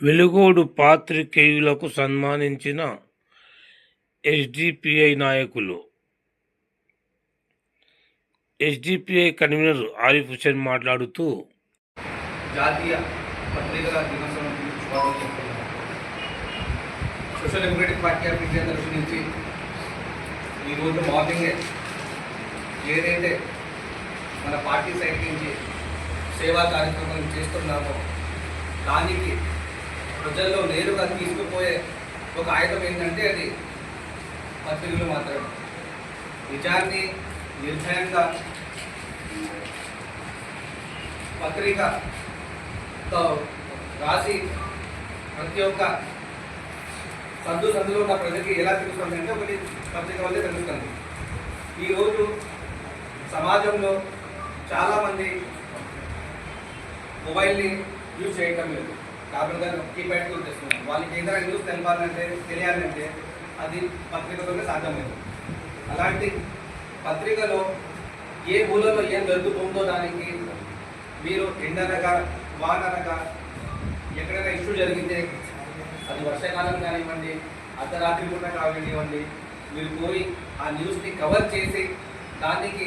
వెలుగోడు పాత్రికేయులకు సన్మానించిన ఎస్డిపిఐ నాయకులు. ఎస్డిపిఐ కన్వీనర్ ఆరిఫ్ హుసేన్ మాట్లాడుతూ జాతీయ పత్రికల దినోత్సవం Social Democratic Party of India తరఫు నుంచి ఈరోజు మార్నింగే ఏదైతే మన పార్టీ సైడ్ నుంచి సేవా కార్యక్రమం చేస్తున్నామో దానికి ప్రజల్లో నేరుగా తీసుకుపోయే ఒక ఆయుధం ఏంటంటే అది పత్రికలు మాత్రమే. నిజాన్ని నిర్భయంగా పత్రికతో రాసి ప్రతి ఒక్క సందు సందులో ఉన్న ప్రజలకి ఎలా తెలుస్తుంది అంటే ఒకటి పత్రిక వల్లే తెలుస్తుంది. ఈరోజు సమాజంలో చాలామంది మొబైల్ని యూజ్ చేయటం లేదు. కాబట్టి కీప్యాడ్ యూజ్ చేస్తున్నారు. వాళ్ళకి ఏదైనా న్యూస్ తెలపాలంటే తెలియాలంటే అది పత్రికతోనే సాధ్యమైంది. అలాంటి పత్రికలో ఏ మూలలో ఏం దొరుకుతుందో దానికి మీరు ఎండనగా వాననగా ఎక్కడైనా ఇష్యూ జరిగితే అది వర్షాకాలం కానివ్వండి అర్ధరాత్రి పూట కానివ్వండి మీరు పోయి ఆ న్యూస్ని కవర్ చేసి దానికి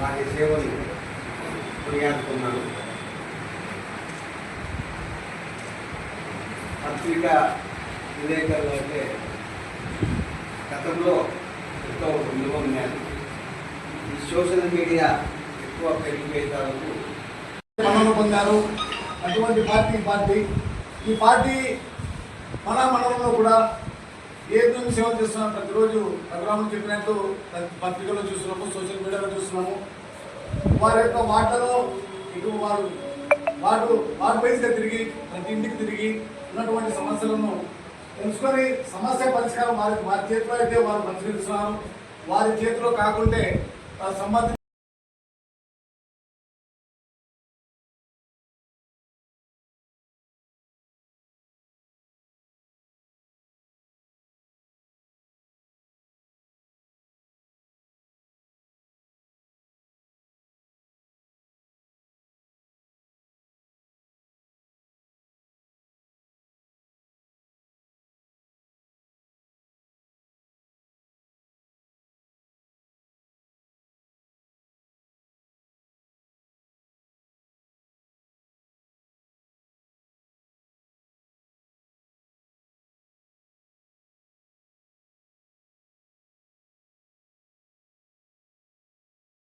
వారి సేవలు కొనియాడుతున్నాను పత్రికా విలేకరులు అంటే గతంలో ఎంతో విలువ ఉన్నాను ఈ సోషల్ మీడియా ఎక్కువ పెరిగిపోయేందుకు మనము పొందారు అటువంటి పార్టీ పార్టీ ఈ పార్టీ మన మండలంలో కూడా ఏ విధంగా సేవ చేస్తున్నాం ప్రతిరోజు రఘురాములు చెప్పినట్టు ప్రతి పత్రికల్లో చూస్తున్నాము సోషల్ మీడియాలో వారి యొక్క మాటలో ఇటు వారు వాటు వార్డు తిరిగి ప్రతి ఇంటికి తిరిగి ఉన్నటువంటి సమస్యలను తెలుసుకొని సమస్య పరిష్కారం వారి వారి చేతిలో అయితే వారు పరిష్కరిస్తున్నారు వారి చేతిలో కాకుంటే ఆ